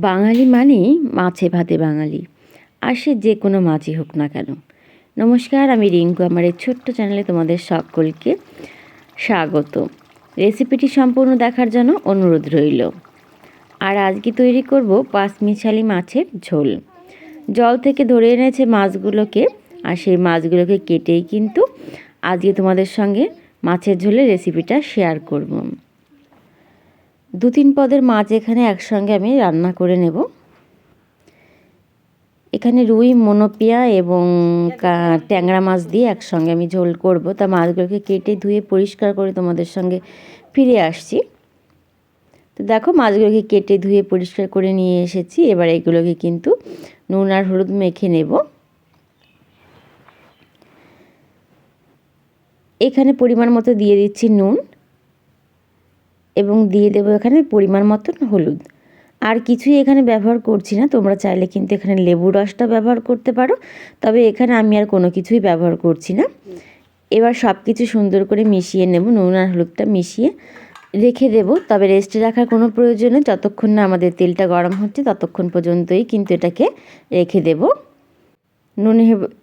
বাঙালি মানেই মাছে ভাতে বাঙালি। আর সে যে কোনো মাছই হোক না কেন। নমস্কার, আমি রিঙ্কু। আমার এই ছোট্ট চ্যানেলে তোমাদের সকলকে স্বাগত। রেসিপিটি সম্পূর্ণ দেখার জন্য অনুরোধ রইল। আর আজকে তৈরি করব পাঁচমিশালি মাছের ঝোল। জল থেকে ধরে এনেছে মাছগুলোকে, আর সেই মাছগুলোকে কেটেই কিন্তু আজকে তোমাদের সঙ্গে মাছের ঝোলের রেসিপিটা শেয়ার করব। দু তিন পদের মাছ এখানে একসঙ্গে আমি রান্না করে নেব। এখানে রুই, মনোপিয়া এবং ট্যাংরা মাছ দিয়ে একসঙ্গে আমি ঝোল করব। তা মাছগুলোকে কেটে ধুয়ে পরিষ্কার করে তোমাদের সঙ্গে ফিরে আসছি। তো দেখো মাছগুলোকে কেটে ধুয়ে পরিষ্কার করে নিয়ে এসেছি। এবার এগুলোকে কিন্তু নুন আর হলুদ মেখে নেব। এখানে পরিমাণ মতো দিয়ে দিচ্ছি নুন। এবং দিয়ে দেবো এখানে পরিমাণ মতন হলুদ। আর কিছুই এখানে ব্যবহার করছি না, তোমরা চাইলে কিন্তু এখানে লেবু রসটা ব্যবহার করতে পারো, তবে এখানে আমি আর কোনো কিছুই ব্যবহার করছি না। এবার সব কিছু সুন্দর করে মিশিয়ে নেব, নুন আর হলুদটা মিশিয়ে রেখে দেব, তবে রেস্টে রাখার কোনো প্রয়োজনে যতক্ষণ না আমাদের তেলটা গরম হচ্ছে ততক্ষণ পর্যন্তই কিন্তু এটাকে রেখে দেব। নুন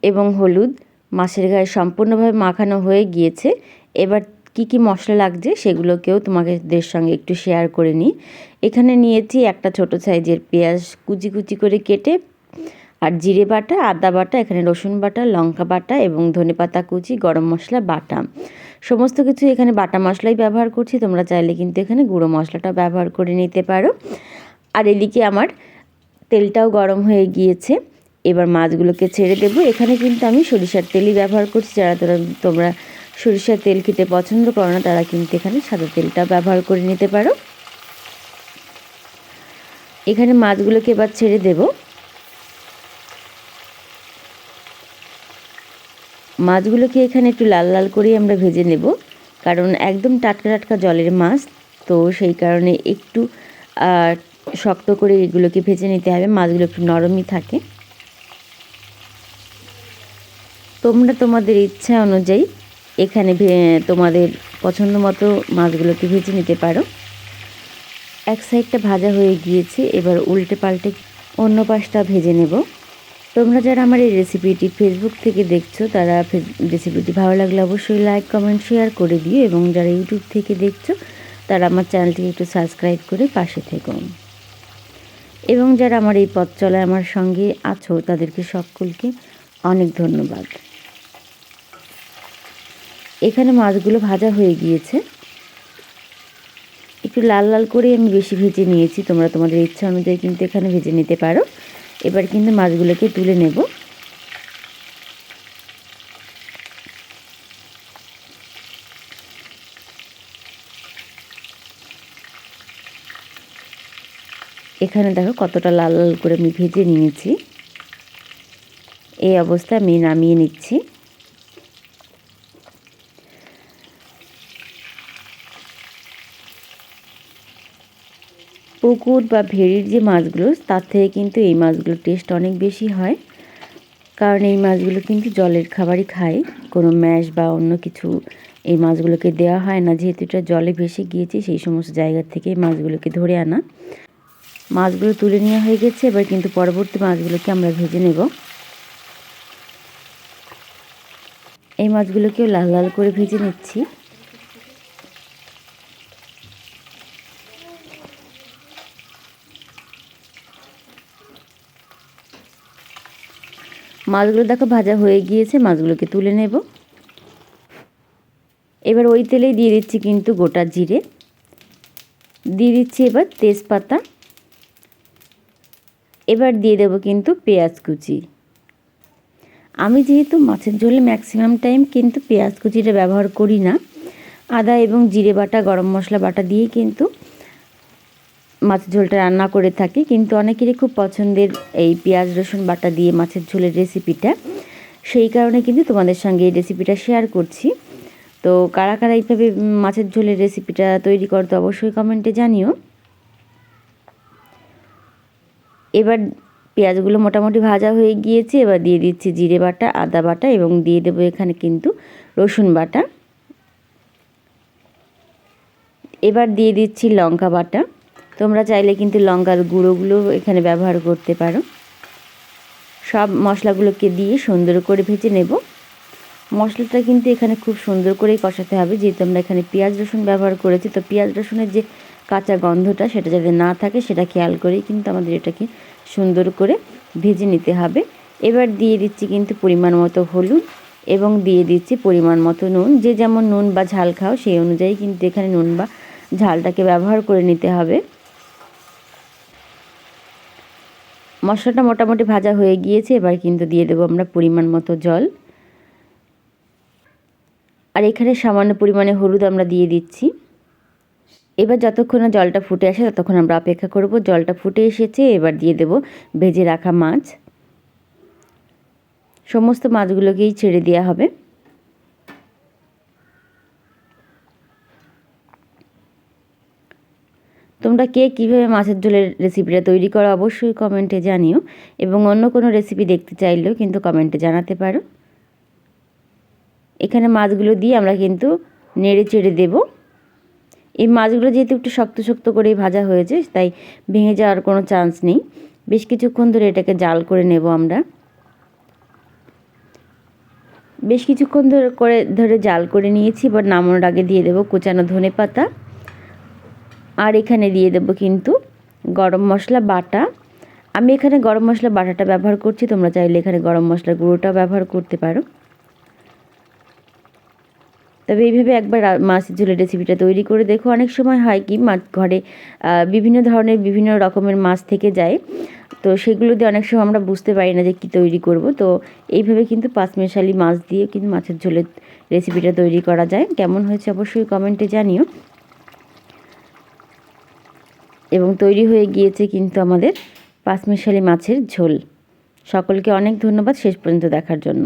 এবং হলুদ মাছের গায়ে সম্পূর্ণভাবে মাখানো হয়ে গিয়েছে, এবার কি কি মশলা লাগছে সেগুলোকেও তোমাদের সঙ্গে একটু শেয়ার করে নিই। এখানে নিয়েছি একটা ছোট সাইজের পেঁয়াজ কুচি কুচি করে কেটে, আর জিরে বাটা, আদা বাটা, এখানে রসুন বাটা, লঙ্কা বাটা এবং ধনে পাতা কুচি, গরম মশলা, বাটা। সমস্ত কিছু এখানে বাটা মশলাই ব্যবহার করছি, তোমরা চাইলে কিন্তু এখানে গুঁড়ো মশলাটা ব্যবহার করে নিতে পারো। আর এদিকে আমার তেলটাও গরম হয়ে গিয়েছে, এবার মাছগুলোকে ছেড়ে দেবো। এখানে কিন্তু আমি সরিষার তেলই ব্যবহার করছি, যারা তোমরা সরিষার তেল খেতে পছন্দ করো না, তারা কিন্তু এখানে সাদা তেলটা ব্যবহার করে নিতে পারো। এখানে মাছগুলোকে এবার ছেড়ে দেব। মাছগুলোকে এখানে একটু লাল লাল করেই আমরা ভেজে নেব, কারণ একদম টাটকা টাটকা জলের মাছ, তো সেই কারণে একটু শক্ত করে এগুলোকে ভেজে নিতে হবে, মাছগুলো একটু নরমই থাকে। তোমরা তোমাদের ইচ্ছা অনুযায়ী এখানে তোমাদের পছন্দ মতো মাছগুলোকে ভেজে নিতে পারো। এক সাইডটা ভাজা হয়ে গিয়েছে, এবার উল্টে পাল্টে অন্য পাশটা ভেজে নেব। তোমরা যারা আমার এই রেসিপিটি ফেসবুক থেকে দেখছ, তারা রেসিপিটি ভালো লাগলে অবশ্যই লাইক কমেন্ট শেয়ার করে দিও এবং যারা ইউটিউব থেকে দেখছ, তারা আমার চ্যানেলটিকে একটু সাবস্ক্রাইব করে পাশে থেকো। এবং যারা আমার এই পথ চলায় আমার সঙ্গে আছো, তাদেরকে সকলকে অনেক ধন্যবাদ। এখানে মাছগুলো ভাজা হয়ে গিয়েছে। একটু লাল লাল করে আমি বেশি ভেজে নিয়েছি। তোমরা তোমাদের ইচ্ছা অনুযায়ী কিন্তু এখানে ভেজে নিতে পারো। এবার কিন্তু মাছগুলোকে তুলে নেব। এখানে দেখো কতটা লাল লাল করে আমি ভেজে নিয়েছি। এই অবস্থা আমি নামিয়ে নিচ্ছি। পুকুর বা ভেড়ির যে মাছগুলো, তার থেকে কিন্তু এই মাছগুলোর টেস্ট অনেক বেশি হয়। কারণ এই মাছগুলো কিন্তু জলের খাবারই খায়। কোনো ম্যাশ বা অন্য কিছু এই মাছগুলোকে দেওয়া হয় না। যেহেতু এটা জলে ভেসে গিয়েছে, সেই সমস্ত জায়গার থেকে মাছগুলোকে ধরে আনা। মাছগুলো তুলে নেওয়া হয়ে গেছে। এবার কিন্তু পরবর্তী মাছগুলোকে আমরা ভেজে নেব। এই মাছগুলোকেও লাল লাল করে ভেজে নিচ্ছি। মাছগুলো দেখো ভাজা হয়ে গিয়েছে, মাছগুলোকে তুলে নেব। এবার ওই তেলেই দিয়ে দিচ্ছি কিন্তু গোটা জিরে। দিয়ে দিচ্ছি এবার তেজপাতা। এবার দিয়ে দেব কিন্তু পেঁয়াজ কুচি। আমি যেহেতু মাছের ঝোলে ম্যাক্সিমাম টাইম কিন্তু পেঁয়াজ কুচিটা ব্যবহার করি না, আদা এবং জিরে বাটা, গরম মশলা বাটা দিয়ে কিন্তু মাছের ঝোলটা রান্না করে থাকি, কিন্তু অনেকেরই খুব পছন্দের এই পেঁয়াজ, রসুন বাটা দিয়ে মাছের ঝোলের রেসিপিটা সেই কারণে কিন্তু তোমাদের সঙ্গে এই রেসিপিটা শেয়ার করছি। তো কারা কারা এইভাবে মাছের ঝোলের রেসিপিটা তৈরি করতে অবশ্যই কমেন্টে জানিও। এবার পেঁয়াজগুলো মোটামুটি ভাজা হয়ে গিয়েছে, এবার দিয়ে দিচ্ছি জিরে বাটা, আদা বাটা এবং দিয়ে দেবো এখানে কিন্তু রসুন বাটা। এবার দিয়ে দিচ্ছি লঙ্কা বাটা। তোমরা চাইলে কিন্তু লঙ্কার গুঁড়োগুলো এখানে ব্যবহার করতে পারো। সব মশলাগুলোকে দিয়ে সুন্দর করে ভেজে নেব। মশলাটা কিন্তু এখানে খুব সুন্দর করেই কষাতে হবে, যেহেতু আমরা এখানে পেঁয়াজ রসুন ব্যবহার করেছি। তো পেঁয়াজ রসুনের যে কাঁচা গন্ধটা, সেটা যাতে না থাকে, সেটা খেয়াল করেই কিন্তু আমাদের এটাকে সুন্দর করে ভেজে নিতে হবে। এবার দিয়ে দিচ্ছি কিন্তু পরিমাণ মতো হলুদ এবং দিয়ে দিচ্ছি পরিমাণ মতো নুন। যে যেমন নুন বা ঝাল খাও, সেই অনুযায়ী কিন্তু এখানে নুন বা ঝালটাকে ব্যবহার করে নিতে হবে। মশলাটা মোটামুটি ভাজা হয়ে গিয়েছে, এবার কিন্তু দিয়ে দেবো আমরা পরিমাণ মতো জল। আর এখানে সামান্য পরিমাণে হলুদ আমরা দিয়ে দিচ্ছি। এবার যতক্ষণ জলটা ফুটে আসে, ততক্ষণ আমরা অপেক্ষা করব। জলটা ফুটে এসেছে, এবার দিয়ে দেব ভেজে রাখা মাছ। সমস্ত মাছগুলোকেই ছেড়ে দেওয়া হবে। তোমরা কে কীভাবে মাছের ঝোলের রেসিপিটা তৈরি করো অবশ্যই কমেন্টে জানিও। এবং অন্য কোনো রেসিপি দেখতে চাইলেও কিন্তু কমেন্টে জানাতে পারো। এখানে মাছগুলো দিয়ে আমরা কিন্তু নেড়ে চেড়ে দেবো। এই মাছগুলো যেহেতু একটু শক্ত শক্ত করেই ভাজা হয়েছে, তাই ভেঙে যাওয়ার কোনো চান্স নেই। বেশ কিছুক্ষণ ধরে এটাকে জাল করে নেব আমরা। বেশ কিছুক্ষণ ধরে, করে ধরে জাল করে নিয়েছি, এবার নামানোর আগে দিয়ে দেবো কোচানো ধনে পাতা আর এখানে দিয়ে দেব কিন্তু গরম মশলা বাটা। আমি এখানে গরম মশলা বাটাটা ব্যবহার করছি, তোমরা চাইলে এখানে গরম মশলা গুঁড়োটাও ব্যবহার করতে পারো। তবে এইভাবে একবার মাছের ঝোলের রেসিপিটা তৈরি করে দেখো, অনেক সময় হয় কি মাছ ঘরে বিভিন্ন ধরনের বিভিন্ন রকমের মাছ থেকে যায়। তো সেগুলো দিয়ে অনেক সময় আমরা বুঝতে পারি না যে কী তৈরি করব। তো এইভাবে কিন্তু পাঁচমেশালি মাছ দিয়ে কিন্তু মাছের ঝোলের রেসিপিটা তৈরি করা যায়। কেমন হয়েছে অবশ্যই কমেন্টে জানিও। এবং তৈরি হয়ে গিয়েছে কিন্তু আমাদের পাঁচমিশালি মাছের ঝোল। সকলকে অনেক ধন্যবাদ শেষ পর্যন্ত দেখার জন্য।